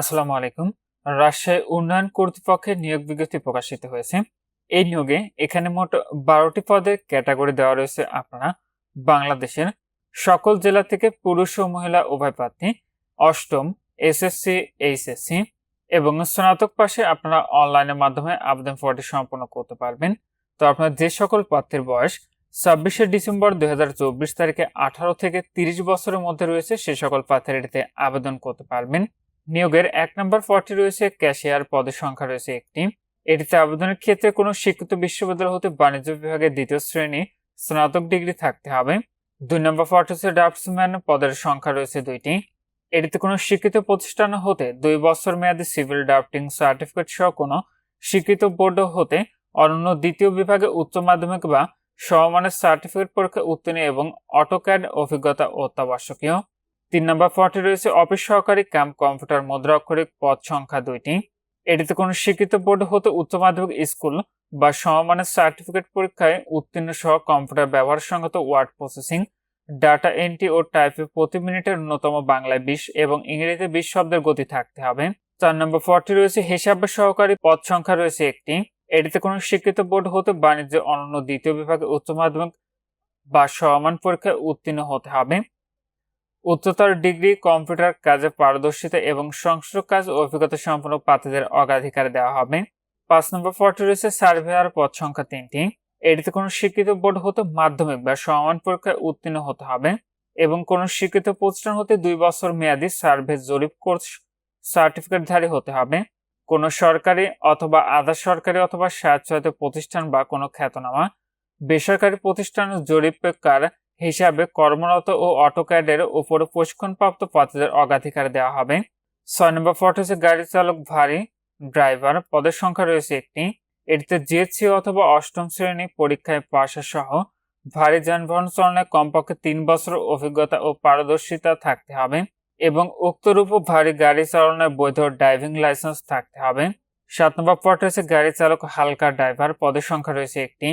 আসসালামু আলাইকুম। রাজশাহী উন্নয়ন কর্তৃপক্ষের নিয়োগ বিজ্ঞপ্তি প্রকাশিত হয়েছে। এই নিয়োগে এখানে মোট বারোটি পদের ক্যাটাগরি দেওয়া রয়েছে আপনারা। বাংলাদেশের সকল জেলা থেকে পুরুষ ও মহিলা উভয় প্রার্থী, অষ্টম এসএসসি, এইচএসসি এবং স্নাতক পাশে আপনারা অনলাইনের মাধ্যমে আবেদন ফর্মটি সম্পন্ন করতে পারবেন। তো আপনার যে সকল প্রার্থীর বয়স ছাব্বিশে ডিসেম্বর দুই হাজার চব্বিশ তারিখে আঠারো থেকে তিরিশ বছরের মধ্যে রয়েছে, সে সকল প্রার্থীরা এটিতে আবেদন করতে পারবেন। নিয়োগের এক নম্বর পদটি রয়েছে ক্যাশিয়ার, পদের সংখ্যা রয়েছে একটি। এটিতে আবেদনের ক্ষেত্রে কোনো স্বীকৃত বিশ্ববিদ্যালয় হতে বাণিজ্য বিভাগের দ্বিতীয় শ্রেণি স্নাতক ডিগ্রি থাকতে হবে। দুই নম্বর পদটি হচ্ছে ড্রাফটসম্যান, পদের সংখ্যা রয়েছে দুইটি। এটিতে কোনো স্বীকৃত প্রতিষ্ঠান হতে দুই বছর মেয়াদী সিভিল ড্রাফটিং সার্টিফিকেট সহ কোনো স্বীকৃত বোর্ড হতে অনন্য দ্বিতীয় বিভাগে উচ্চ মাধ্যমিক বা সমমানের সার্টিফিকেট পরীক্ষা উত্তীর্ণ এবং অটোক্যাড অভিজ্ঞতা অত্যাবশ্যকীয়। তিন নম্বর পদটি রয়েছে অফিস সহকারী ক্যাম্প কম্পিউটার মুদ্রা অক্ষরিক পদ সংখ্যা দুইটি। এটিতে কোনো স্বীকৃত বোর্ড হতে উচ্চ মাধ্যমিক স্কুল বা সমমানের সার্টিফিকেট পরীক্ষায় উত্তীর্ণ সহ কম্পিউটার ব্যবহার সংগত ওয়ার্ড প্রসেসিং ডাটা এন্ট্রি ও টাইপে প্রতি মিনিটের ন্যূনতম বাংলায় বিশ এবং ইংরেজিতে বিশ শব্দের গতি থাকতে হবে। চার নম্বর পদটি রয়েছে হিসাবে সহকারী পদ সংখ্যা রয়েছে একটি। এটিতে কোনো স্বীকৃত বোর্ড হতে বাণিজ্য অনন্য দ্বিতীয় বিভাগে উচ্চ মাধ্যমিক বা সমান পরীক্ষায় উত্তীর্ণ হতে হবে। উচ্চতর ডিগ্রি কম্পিউটার কাজে পারদর্শিতা এবং সংশ্লিষ্ট কাজ অভিজ্ঞতা সম্পন্ন প্রার্থীদের অগ্রাধিকার দেওয়া হবে। পাঁচ নম্বর পদটি রয়েছে সার্ভেয়ার পদ সংখ্যা তিনটি। এটিতে কোনো স্বীকৃত বোর্ড হতে মাধ্যমিক বা সমান পরীক্ষায় উত্তীর্ণ হতে হবে এবং কোনো স্বীকৃত প্রতিষ্ঠান হতে দুই বছর মেয়াদী সার্ভে জরিপ কোর্স সার্টিফিকেটধারী হতে হবে। কোনো সরকারি অথবা আধা সরকারি অথবা স্বেচ্ছায়িত প্রতিষ্ঠান বা কোনো খ্যাতনামা। বেসরকারি প্রতিষ্ঠান জরিপকার হিসাবে কর্মরত ও অটোক্যাডের উপর প্রশিক্ষণপ্রাপ্ত প্রার্থীদের অগ্রাধিকার দেওয়া হবে। ছয় নম্বর পদ হচ্ছে গাড়ি চালক ভারী ড্রাইভার পদের সংখ্যা রয়েছে একটি। এটিতে জিএসসি অথবা অষ্টম শ্রেণি পরীক্ষায় পাশা সহ ভারী যানবাহন চালনায় কমপক্ষে তিন বছর অভিজ্ঞতা ও পারদর্শিতা থাকতে হবে এবং উক্তরূপ ভারী গাড়ি চালানোর বৈধ ড্রাইভিং লাইসেন্স থাকতে হবে। সাত নম্বর পদ রয়েছে গাড়ি চালক হালকা ড্রাইভার পদের সংখ্যা রয়েছে একটি।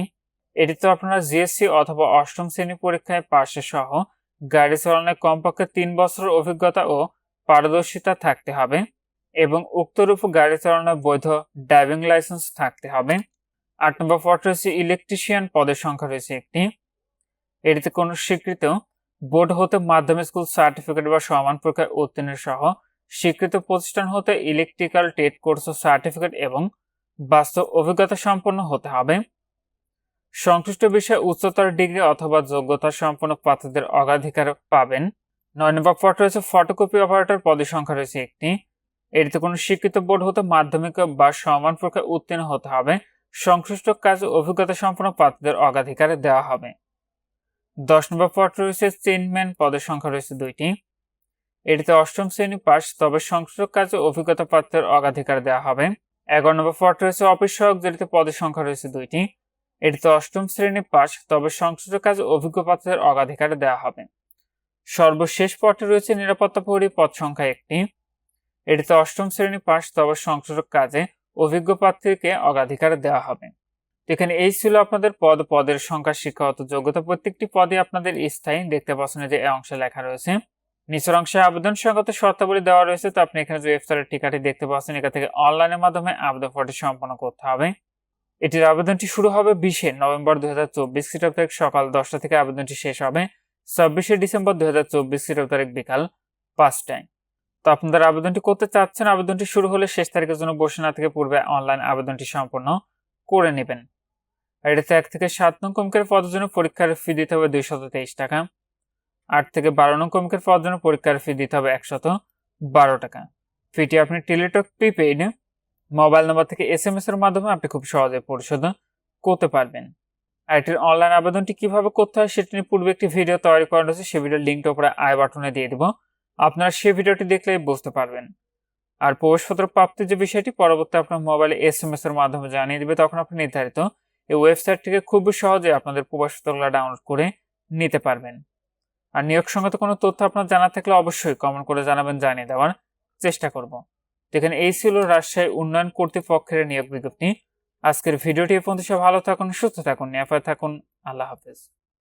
এটিতে আপনারা জিএসসি অথবা অষ্টম শ্রেণি পরীক্ষায় পাশে সহ গাড়ি চালানোর কমপক্ষে তিন বছর অভিজ্ঞতা ও পারদর্শিতা থাকতে হবে এবং উক্তরূপ গাড়ি চালানোর বৈধ ড্রাইভিং লাইসেন্স থাকতে হবে। আট নম্বর পদ রয়েছে ইলেকট্রিশিয়ান পদের সংখ্যা রয়েছে একটি। এটিতে কোনো স্বীকৃত বোর্ড হতে মাধ্যমিক স্কুল সার্টিফিকেট বা সমান পরীক্ষায় উত্তীর্ণ সহ স্বীকৃত প্রতিষ্ঠান হতে ইলেকট্রিক্যাল টেট কোর্স সার্টিফিকেট এবং বাস্তব অভিজ্ঞতা সম্পন্ন হতে হবে। সংশ্লিষ্ট বিষয়ে উচ্চতর ডিগ্রি অথবা যোগ্যতা সম্পন্ন প্রার্থীদের অগ্রাধিকার পাবেন। নয় নম্বর পদ রয়েছে ফটোকপি অপারেটর পদের সংখ্যা রয়েছে একটি। এটিতে কোনো স্বীকৃত বোর্ড হতে মাধ্যমিক বা সমান পরীক্ষায় উত্তীর্ণ হতে হবে। সংশ্লিষ্ট কাজ অভিজ্ঞতা সম্পন্ন প্রার্থীদের অগ্রাধিকার দেওয়া হবে। দশ নম্বর পদ রয়েছে চেইনম্যান পদের সংখ্যা রয়েছে দুইটি। এটিতে অষ্টম শ্রেণি পাস, তবে সংশ্লিষ্ট কাজে অভিজ্ঞতা প্রার্থীদের অগ্রাধিকার দেওয়া হবে। এগারো নম্বর পদ রয়েছে অফিস সহক যেটিতে পদের সংখ্যা রয়েছে দুইটি। এটিতে অষ্টম শ্রেণি পাস তবে সংশ্লিষ্ট কাজে অভিজ্ঞ প্রার্থীদের অগ্রাধিকার দেওয়া হবে। সর্বশেষ পদে রয়েছে নিরাপত্তা পদ সংখ্যা একটি। এটিতে অষ্টম শ্রেণি পাস তবে সংশ্লিষ্ট কাজে অভিজ্ঞ প্রার্থীকে অগ্রাধিকার দেওয়া হবে। এখানে এই ছিল আপনাদের পদ। পদের সংখ্যা, শিক্ষাগত যোগ্যতা প্রত্যেকটি পদে আপনাদের স্থায়ী। দেখতে পাচ্ছেন যে এই অংশে লেখা রয়েছে, নিচের অংশে আবেদন সংগত শর্তাবলী দেওয়া রয়েছে। তো আপনি এখানে যে ওয়েবসাইটের টিকাটি দেখতে পাচ্ছেন এখান থেকে অনলাইনের মাধ্যমে আবেদন ফর্মটি সম্পন্ন করতে হবে। এটির আবেদনটি শুরু হবে বিশে নভেম্বর দুই হাজার চব্বিশ খ্রিস্টাব্দ তারিখ সকাল দশটা থেকে আবেদনটি শেষ হবে ছাব্বিশে ডিসেম্বর দুই হাজার চব্বিশ খ্রিস্টাব্দ তারিখ বিকাল পাঁচটায়। তো আপনারা আবেদনটি করতে চাচ্ছেন, আবেদনটি শুরু হলে শেষ তারিখের জন্য বসে না থেকে পূর্বে অনলাইন আবেদনটি সম্পন্ন করে নেবেন। এটিতে এক থেকে সাত নং কমকের পদের জন্য পরীক্ষার ফি দিতে হবে দুইশত তেইশ টাকা। আট থেকে বারো নং কমকের পদের জন্য পরীক্ষার ফি দিতে হবে একশত বারো টাকা। ফিটি আপনি টেলিটক প্রিপেইড মোবাইল নাম্বার থেকে এস এম এস এর মাধ্যমে আপনি খুব সহজে পরিশোধ করতে পারবেন। আর এটির অনলাইন আবেদনটি কীভাবে করতে হয় সেটি নিয়ে পূর্বে একটি ভিডিও তৈরি করা হয়েছে সেই ভিডিওর লিঙ্কটা উপরে আই বাটনে দিয়ে দিব। আপনারা সেই ভিডিওটি দেখলেই বুঝতে পারবেন। আর প্রবেশপত্র প্রাপ্তির যে বিষয়টি, পরবর্তী আপনার মোবাইলে এস এম এস এর মাধ্যমে জানিয়ে দিবে, তখন আপনি নির্ধারিত এই ওয়েবসাইট থেকে খুবই সহজে আপনাদের প্রবেশপত্রগুলো ডাউনলোড করে নিতে পারবেন। আর নিয়োগ সংগত কোনো তথ্য আপনার জানা থাকলে অবশ্যই কমেন্ট করে জানাবেন, জানিয়ে দেওয়ার চেষ্টা করব। যেখানে এই ছিল রাজশাহী উন্নয়ন কর্তৃপক্ষের নিয়োগ বিজ্ঞপ্তি। আজকের ভিডিওটি পর্যন্ত। ভালো থাকুন, সুস্থ থাকুন, নিরাপদ থাকুন। আল্লাহ হাফেজ।